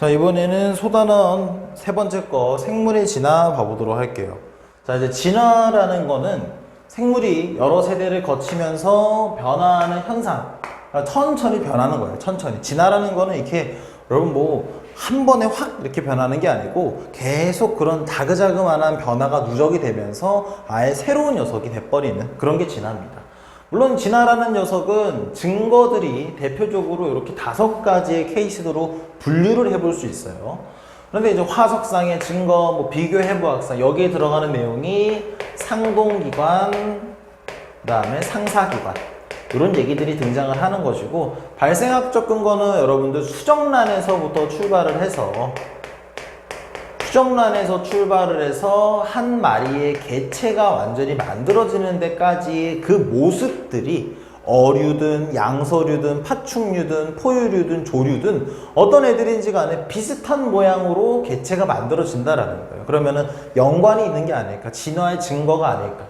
자 이번에는 소단원 세 번째 거 생물의 진화 봐보도록 할게요. 자 이제 진화라는 거는 생물이 여러 세대를 거치면서 변화하는 현상. 그러니까 천천히 변하는 거예요. 천천히. 진화라는 거는 이렇게 여러분 뭐 한 번에 확 이렇게 변하는 게 아니고 계속 그런 다그자그만한 변화가 누적이 되면서 아예 새로운 녀석이 돼버리는 그런 게 진화입니다. 물론 진화라는 녀석은 증거들이 대표적으로 이렇게 다섯 가지의 케이스로 분류를 해볼 수 있어요. 그런데 이제 화석상의 증거, 뭐 비교 해부학상 여기에 들어가는 내용이 상동기관, 그다음에 상사기관 이런 얘기들이 등장을 하는 것이고 발생학적 근거는 여러분들 수정란에서부터 출발을 해서 수정란에서 출발을 해서 한 마리의 개체가 완전히 만들어지는 데까지 그 모습들이 어류든 양서류든 파충류든 포유류든 조류든 어떤 애들인지 간에 비슷한 모양으로 개체가 만들어진다라는 거예요. 그러면은 연관이 있는 게 아닐까? 진화의 증거가 아닐까?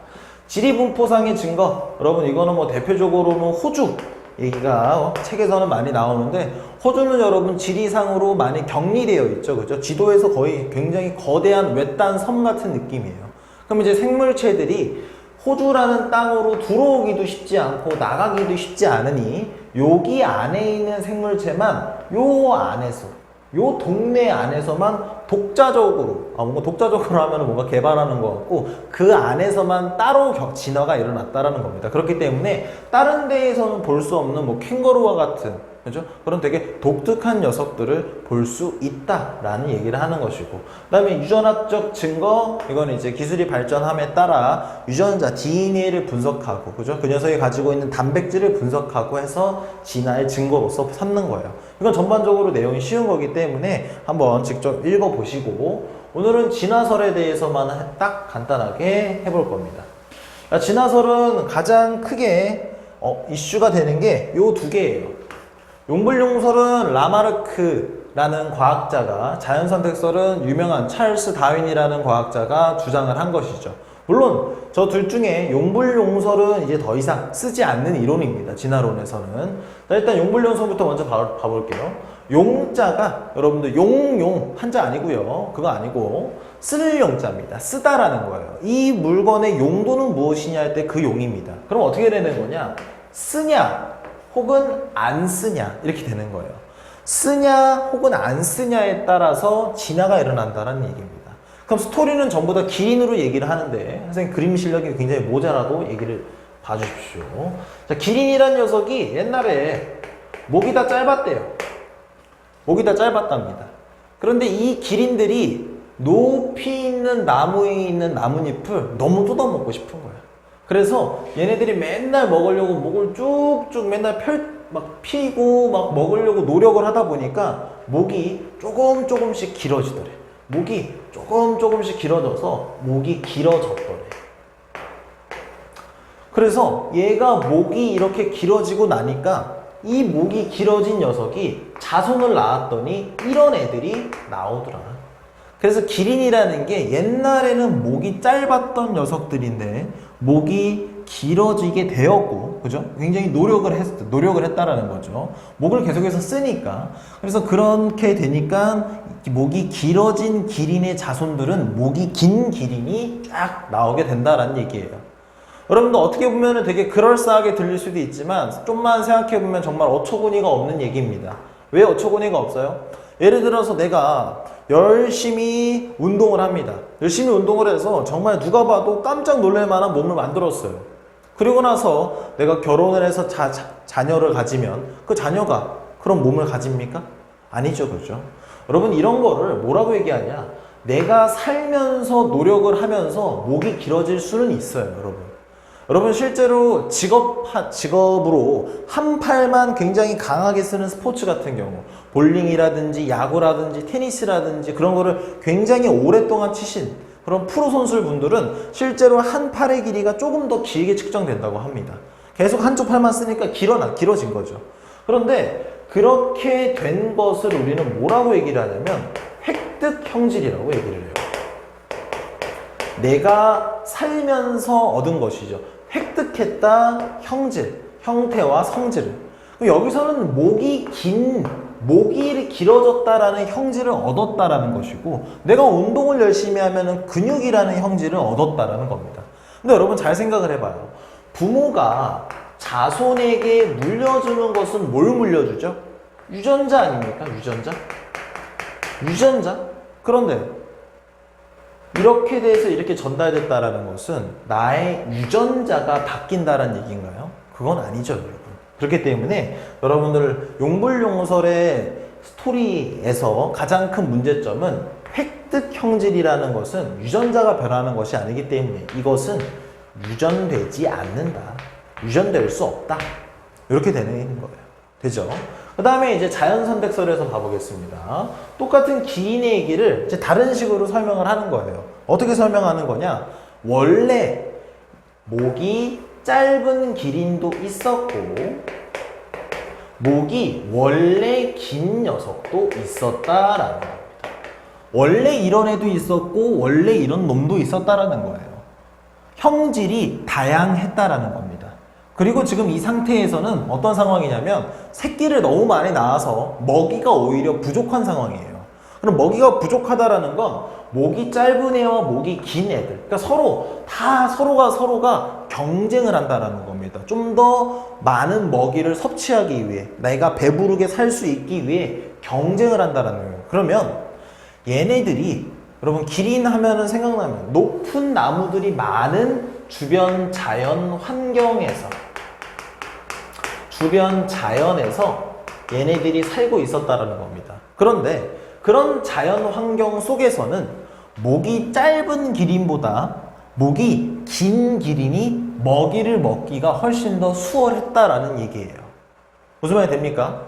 지리분포상의 증거 여러분 이거는 뭐 대표적으로는 호주 얘기가 어, 책에서는 많이 나오는데 호주는 여러분 지리상으로 많이 격리되어 있죠. 그죠? 지도에서 거의 굉장히 거대한 외딴 섬 같은 느낌이에요. 그럼 이제 생물체들이 호주라는 땅으로 들어오기도 쉽지 않고 나가기도 쉽지 않으니 여기 안에 있는 생물체만 요 안에서 요 동네 안에서만 독자적으로 아 뭔가 독자적으로 하면 뭔가 개발하는 것 같고 그 안에서만 따로 격 진화가 일어났다라는 겁니다. 그렇기 때문에 다른 데에서는 볼 수 없는 뭐 캥거루와 같은 그죠? 그런 되게 독특한 녀석들을 볼 수 있다라는 얘기를 하는 것이고 그 다음에 유전학적 증거 이거는 이제 기술이 발전함에 따라 유전자 DNA를 분석하고 그죠? 그 녀석이 가지고 있는 단백질을 분석하고 해서 진화의 증거로서 삼는 거예요. 이건 전반적으로 내용이 쉬운 거기 때문에 한번 직접 읽어 보시고 오늘은 진화설에 대해서만 딱 간단하게 해볼 겁니다. 자, 진화설은 가장 크게 어, 이슈가 되는 게 요 두 개예요. 용불용설은 라마르크라는 과학자가 자연선택설은 유명한 찰스 다윈이라는 과학자가 주장을 한 것이죠. 물론 저 둘 중에 용불용설은 이제 더 이상 쓰지 않는 이론입니다. 진화론에서는. 자, 일단 용불용설부터 먼저 봐, 봐볼게요. 용자가 여러분들 용용 한자 아니고요. 그거 아니고 쓸 용자입니다. 쓰다라는 거예요. 이 물건의 용도는 무엇이냐 할 때 그 용입니다. 그럼 어떻게 되는 거냐? 쓰냐 혹은 안 쓰냐 이렇게 되는 거예요. 쓰냐 혹은 안 쓰냐에 따라서 진화가 일어난다는 얘기입니다. 그럼 스토리는 전부 다 기린으로 얘기를 하는데 선생님 그림 실력이 굉장히 모자라도 얘기를 봐주십시오. 자, 기린이란 녀석이 옛날에 목이 다 짧았대요. 목이 다 짧았답니다. 그런데 이 기린들이 높이 있는 나무에 있는 나뭇잎을 너무 뜯어먹고 싶은 거예요. 그래서 얘네들이 맨날 먹으려고 목을 쭉쭉 맨날 펼, 막 피고 막 먹으려고 노력을 하다 보니까 목이 조금 조금씩 길어지더래. 목이 조금 조금씩 길어져서 목이 길어졌더래. 그래서 얘가 목이 이렇게 길어지고 나니까 이 목이 길어진 녀석이 자손을 낳았더니 이런 애들이 나오더라. 그래서 기린이라는 게 옛날에는 목이 짧았던 녀석들인데 목이 길어지게 되었고, 그죠? 굉장히 노력을 했, 노력을 했다라는 거죠. 목을 계속해서 쓰니까. 그래서 그렇게 되니까 목이 길어진 기린의 자손들은 목이 긴 기린이 쫙 나오게 된다라는 얘기예요. 여러분들 어떻게 보면 되게 그럴싸하게 들릴 수도 있지만 좀만 생각해 보면 정말 어처구니가 없는 얘기입니다. 왜 어처구니가 없어요? 예를 들어서 내가 열심히 운동을 합니다. 열심히 운동을 해서 정말 누가 봐도 깜짝 놀랄 만한 몸을 만들었어요. 그리고 나서 내가 결혼을 해서 자, 자, 자녀를 가지면 그 자녀가 그런 몸을 가집니까? 아니죠, 그죠? 여러분 이런 거를 뭐라고 얘기하냐? 내가 살면서 노력을 하면서 목이 길어질 수는 있어요, 여러분. 여러분 실제로 직업 직업으로 한 팔만 굉장히 강하게 쓰는 스포츠 같은 경우 볼링이라든지 야구라든지 테니스라든지 그런 거를 굉장히 오랫동안 치신 그런 프로 선수분들은 실제로 한 팔의 길이가 조금 더 길게 측정된다고 합니다. 계속 한쪽 팔만 쓰니까 길어나 길어진 거죠. 그런데 그렇게 된 것을 우리는 뭐라고 얘기를 하냐면 획득 형질이라고 얘기를 해요. 내가 살면서 얻은 것이죠. 획득했다 형질, 형태와 성질을. 여기서는 목이 긴 목이 길어졌다라는 형질을 얻었다라는 것이고 내가 운동을 열심히 하면은 근육이라는 형질을 얻었다라는 겁니다. 근데 여러분 잘 생각을 해봐요. 부모가 자손에게 물려주는 것은 뭘 물려주죠? 유전자 아닙니까? 유전자? 유전자? 그런데 이렇게 돼서 이렇게 전달됐다라는 것은 나의 유전자가 바뀐다라는 얘기인가요? 그건 아니죠, 여러분. 그렇기 때문에 여러분들 용불용설의 스토리에서 가장 큰 문제점은 획득 형질이라는 것은 유전자가 변하는 것이 아니기 때문에 이것은 유전되지 않는다. 유전될 수 없다. 이렇게 되는 거예요. 되죠? 그 다음에 이제 자연선택설에서 봐보겠습니다. 똑같은 기인의 얘기를 이제 다른 식으로 설명을 하는 거예요. 어떻게 설명하는 거냐? 원래 목이 짧은 기린도 있었고, 목이 원래 긴 녀석도 있었다라는 겁니다. 원래 이런 애도 있었고, 원래 이런 놈도 있었다라는 거예요. 형질이 다양했다라는 겁니다. 그리고 지금 이 상태에서는 어떤 상황이냐면 새끼를 너무 많이 낳아서 먹이가 오히려 부족한 상황이에요. 그럼 먹이가 부족하다라는 건 목이 짧은 애와 목이 긴 애들. 그러니까 서로 다 서로가 서로가 경쟁을 한다라는 겁니다. 좀 더 많은 먹이를 섭취하기 위해 내가 배부르게 살 수 있기 위해 경쟁을 한다라는 거예요. 그러면 얘네들이 여러분 기린 하면은 생각나면 높은 나무들이 많은 주변 자연 환경에서 주변 자연에서 얘네들이 살고 있었다라는 겁니다. 그런데 그런 자연 환경 속에서는 목이 짧은 기린보다 목이 긴 기린이 먹이를 먹기가 훨씬 더 수월했다라는 얘기예요. 무슨 말이 됩니까?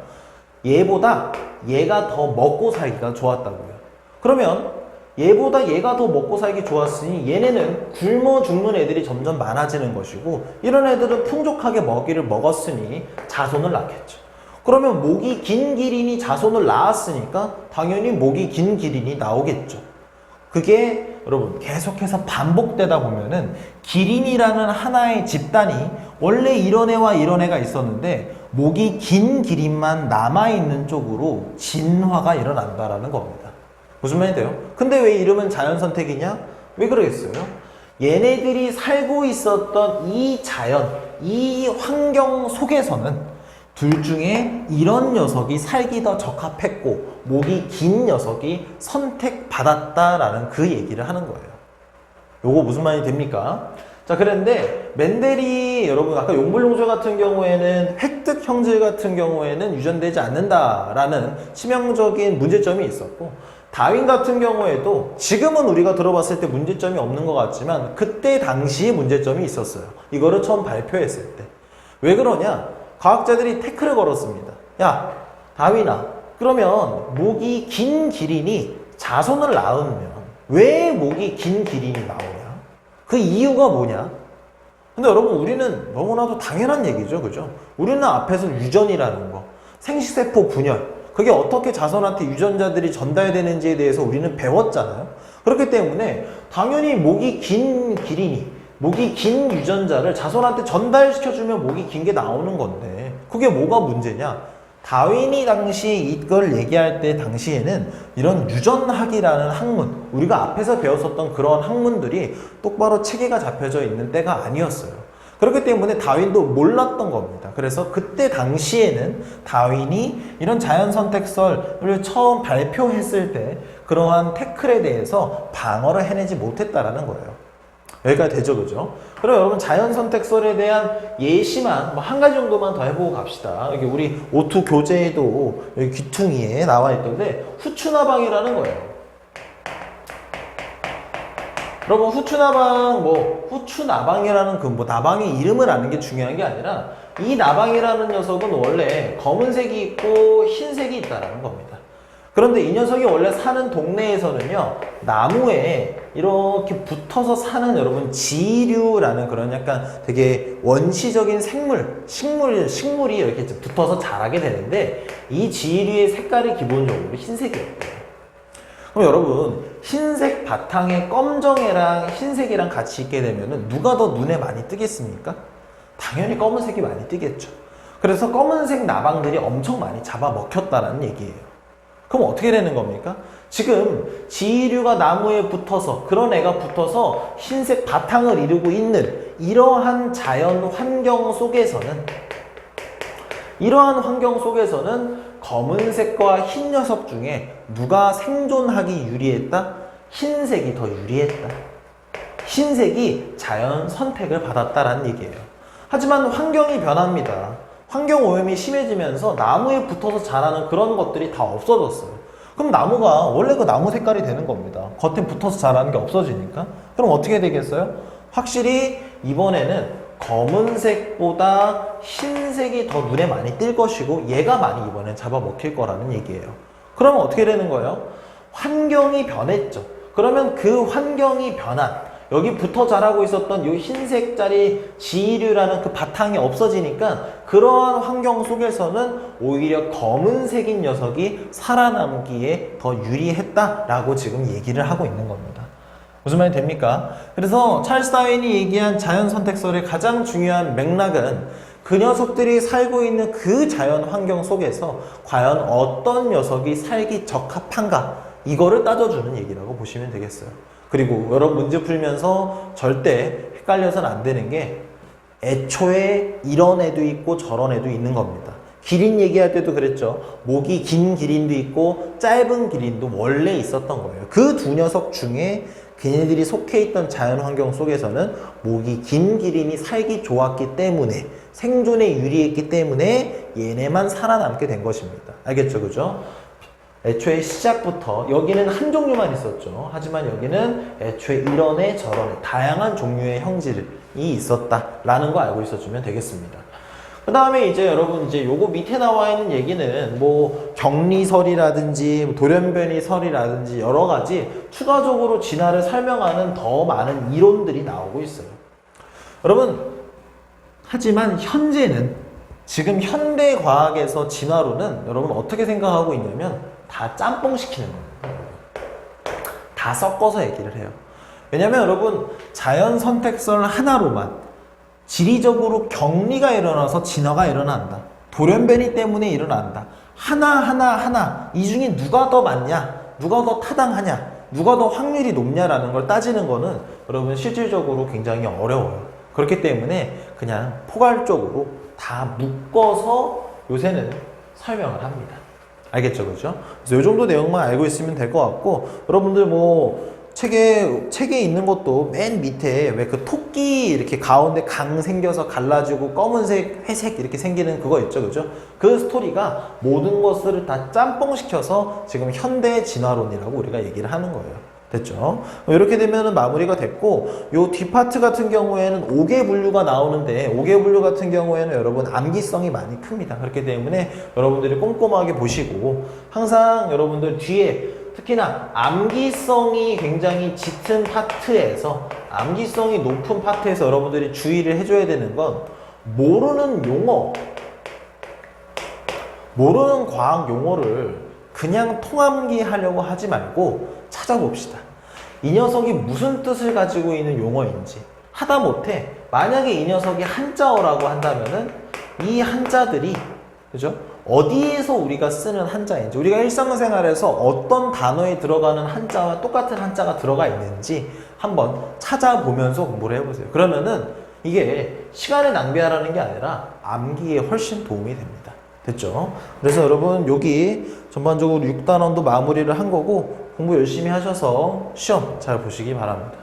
얘보다 얘가 더 먹고 살기가 좋았다고요. 그러면 얘보다 얘가 더 먹고 살기 좋았으니 얘네는 굶어 죽는 애들이 점점 많아지는 것이고 이런 애들은 풍족하게 먹이를 먹었으니 자손을 낳겠죠. 그러면 목이 긴 기린이 자손을 낳았으니까 당연히 목이 긴 기린이 나오겠죠. 그게 여러분 계속해서 반복되다 보면은 기린이라는 하나의 집단이 원래 이런 애와 이런 애가 있었는데 목이 긴 기린만 남아있는 쪽으로 진화가 일어난다라는 겁니다. 무슨 말이 돼요? 근데 왜 이름은 자연 선택이냐? 왜 그러겠어요? 얘네들이 살고 있었던 이 자연, 이 환경 속에서는 둘 중에 이런 녀석이 살기 더 적합했고 목이 긴 녀석이 선택받았다라는 그 얘기를 하는 거예요. 요거 무슨 말이 됩니까? 자, 그런데 맨델이 여러분 아까 용불용조 같은 경우에는 획득 형질 같은 경우에는 유전되지 않는다라는 치명적인 문제점이 있었고 다윈 같은 경우에도 지금은 우리가 들어봤을 때 문제점이 없는 것 같지만 그때 당시에 문제점이 있었어요. 이거를 처음 발표했을 때. 왜 그러냐? 과학자들이 태클을 걸었습니다. 야, 다윈아, 그러면 목이 긴 기린이 자손을 낳으면 왜 목이 긴 기린이 나오냐? 그 이유가 뭐냐? 근데 여러분, 우리는 너무나도 당연한 얘기죠. 그죠? 우리는 앞에서 유전이라는 거, 생식세포 분열, 그게 어떻게 자손한테 유전자들이 전달되는지에 대해서 우리는 배웠잖아요. 그렇기 때문에 당연히 목이 긴 기린이, 목이 긴 유전자를 자손한테 전달시켜주면 목이 긴 게 나오는 건데, 그게 뭐가 문제냐? 다윈이 당시 이걸 얘기할 때 당시에는 이런 유전학이라는 학문, 우리가 앞에서 배웠었던 그런 학문들이 똑바로 체계가 잡혀져 있는 때가 아니었어요. 그렇기 때문에 다윈도 몰랐던 겁니다. 그래서 그때 당시에는 다윈이 이런 자연 선택설을 처음 발표했을 때 그러한 태클에 대해서 방어를 해내지 못했다라는 거예요. 여기까지 되죠, 그죠? 그럼 여러분 자연 선택설에 대한 예시만 뭐 한 가지 정도만 더 해보고 갑시다. 여기 우리 오투 교재에도 여기 귀퉁이에 나와 있던데 후추나방이라는 거예요. 여러분 후추나방 뭐 후추나방이라는 그 뭐 나방의 이름을 아는 게 중요한 게 아니라 이 나방이라는 녀석은 원래 검은색이 있고 흰색이 있다라는 겁니다. 그런데 이 녀석이 원래 사는 동네에서는요 나무에 이렇게 붙어서 사는 여러분 지류라는 그런 약간 되게 원시적인 생물 식물 식물이 이렇게 붙어서 자라게 되는데 이 지류의 색깔이 기본적으로 흰색이었대요. 그럼 여러분 흰색 바탕에 검정애랑 흰색이랑 같이 있게 되면은 누가 더 눈에 많이 뜨겠습니까? 당연히 검은색이 많이 뜨겠죠. 그래서 검은색 나방들이 엄청 많이 잡아먹혔다라는 얘기예요. 그럼 어떻게 되는 겁니까? 지금 지류가 나무에 붙어서 그런 애가 붙어서 흰색 바탕을 이루고 있는 이러한 자연 환경 속에서는 이러한 환경 속에서는 검은색과 흰 녀석 중에 누가 생존하기 유리했다? 흰색이 더 유리했다. 흰색이 자연 선택을 받았다라는 얘기예요. 하지만 환경이 변합니다. 환경 오염이 심해지면서 나무에 붙어서 자라는 그런 것들이 다 없어졌어요. 그럼 나무가 원래 그 나무 색깔이 되는 겁니다. 겉에 붙어서 자라는 게 없어지니까. 그럼 어떻게 되겠어요? 확실히 이번에는 검은색보다 흰색이 더 눈에 많이 띌 것이고 얘가 많이 이번엔 잡아먹힐 거라는 얘기예요. 그러면 어떻게 되는 거예요? 환경이 변했죠. 그러면 그 환경이 변한 여기 붙어 자라고 있었던 이 흰색짜리 지류라는 그 바탕이 없어지니까 그러한 환경 속에서는 오히려 검은색인 녀석이 살아남기에 더 유리했다라고 지금 얘기를 하고 있는 겁니다. 무슨 말이 됩니까? 그래서 찰스 다윈이 얘기한 자연 선택설의 가장 중요한 맥락은 그 녀석들이 살고 있는 그 자연 환경 속에서 과연 어떤 녀석이 살기 적합한가 이거를 따져주는 얘기라고 보시면 되겠어요. 그리고 여러분 문제 풀면서 절대 헷갈려서는 안 되는 게 애초에 이런 애도 있고 저런 애도 있는 겁니다. 기린 얘기할 때도 그랬죠. 목이 긴 기린도 있고 짧은 기린도 원래 있었던 거예요. 그 두 녀석 중에 그네들이 속해 있던 자연 환경 속에서는 목이 긴 기린이 살기 좋았기 때문에 생존에 유리했기 때문에 얘네만 살아남게 된 것입니다. 알겠죠? 그죠? 애초에 시작부터 여기는 한 종류만 있었죠. 하지만 여기는 애초에 이런 애 저런 애 다양한 종류의 형질이 있었다라는 거 알고 있어주면 되겠습니다. 그 다음에 이제 여러분 이제 요거 밑에 나와 있는 얘기는 뭐 격리설이라든지 뭐 돌연변이설이라든지 여러 가지 추가적으로 진화를 설명하는 더 많은 이론들이 나오고 있어요. 여러분 하지만 현재는 지금 현대 과학에서 진화론은 여러분 어떻게 생각하고 있냐면 다 짬뽕 시키는 겁니다. 다 섞어서 얘기를 해요. 왜냐면 여러분 자연 선택설 하나로만 지리적으로 격리가 일어나서 진화가 일어난다. 돌연변이 때문에 일어난다. 하나하나 하나 이 중에 누가 더 많냐? 누가 더 타당하냐? 누가 더 확률이 높냐라는 걸 따지는 거는 여러분 실질적으로 굉장히 어려워요. 그렇기 때문에 그냥 포괄적으로 다 묶어서 요새는 설명을 합니다. 알겠죠, 그죠? 그래서 이 정도 내용만 알고 있으면 될 것 같고 여러분들 뭐 책에 책에 있는 것도 맨 밑에 왜 그 토끼 이렇게 가운데 강 생겨서 갈라지고 검은색, 회색 이렇게 생기는 그거 있죠, 그죠? 그 스토리가 모든 것을 다 짬뽕 시켜서 지금 현대 진화론이라고 우리가 얘기를 하는 거예요. 됐죠? 이렇게 되면 마무리가 됐고 요 뒷파트 같은 경우에는 5개 분류가 나오는데 5개 분류 같은 경우에는 여러분 암기성이 많이 큽니다. 그렇기 때문에 여러분들이 꼼꼼하게 보시고 항상 여러분들 뒤에 특히나 암기성이 굉장히 짙은 파트에서 암기성이 높은 파트에서 여러분들이 주의를 해줘야 되는 건 모르는 용어 모르는 과학 용어를 그냥 통암기 하려고 하지 말고 찾아봅시다. 이 녀석이 무슨 뜻을 가지고 있는 용어인지 하다못해 만약에 이 녀석이 한자어라고 한다면 은 이 한자들이 그죠? 어디에서 우리가 쓰는 한자인지 우리가 일상생활에서 어떤 단어에 들어가는 한자와 똑같은 한자가 들어가 있는지 한번 찾아보면서 공부를 해보세요. 그러면은 이게 시간을 낭비하라는 게 아니라 암기에 훨씬 도움이 됩니다. 됐죠? 그래서 여러분 여기 전반적으로 6단원도 마무리를 한 거고 공부 열심히 하셔서 시험 잘 보시기 바랍니다.